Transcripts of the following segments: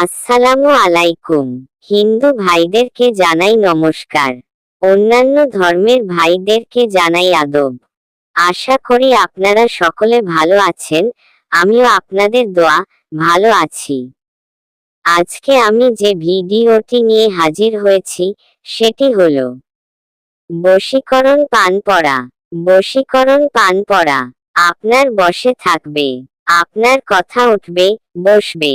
আসসালামু আলাইকুম। হিন্দু ভাইদেরকে জানাই নমস্কার। অন্যান্য ধর্মের ভাইদেরকে জানাই আদব। আশা করি আপনারা সকলে ভালো আছেন, আমিও আপনাদের দোয়া, ভালো আছি। আজকে আমি যে ভিডিওটি নিয়ে হাজির হয়েছি, সেটি হল বশীকরণ পান পড়া। বশীকরণ পান পড়া। আপনার বসে থাকবে। আপনার কথা উঠবে, বসবে।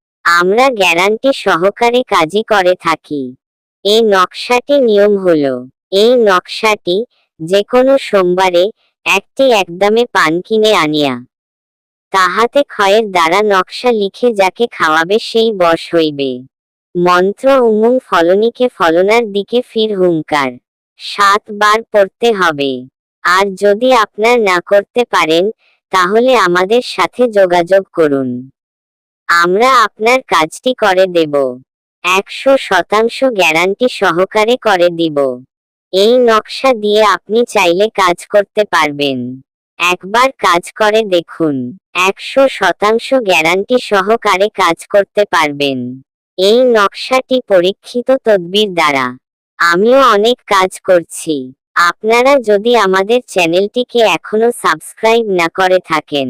আমরা গ্যারান্টি সহকারে কাজই করে থাকি। এই নকশাটি নিয়ম হল, এই নকশাটি যে কোনো সোমবারে একটি একদমে পান কিনে আনিয়া, তাহাতে ক্ষয়ের দ্বারা নকশা লিখে যাকে খাওয়াবে সেই বশ হইবে। মন্ত্র উমুং ফলনিকে ফলনার দিকে ফির হুঙ্কার সাতবার পড়তে হবে। আর যদি আপনার না করতে পারেন, তাহলে আমাদের সাথে যোগাযোগ করুন। আমরা আপনার কাজটি করে দেব। একশো শতাংশ গ্যারান্টি সহকারে করে দিব। এই নকশা দিয়ে আপনি চাইলে কাজ করতে পারবেন। একবার কাজ করে দেখুন, একশো শতাংশ গ্যারান্টি সহকারে কাজ করতে পারবেন। এই নকশাটি পরীক্ষিত তদবির দ্বারা। আমিও অনেক কাজ করছি। আপনারা যদি আমাদের চ্যানেলটিকে এখনও সাবস্ক্রাইব না করে থাকেন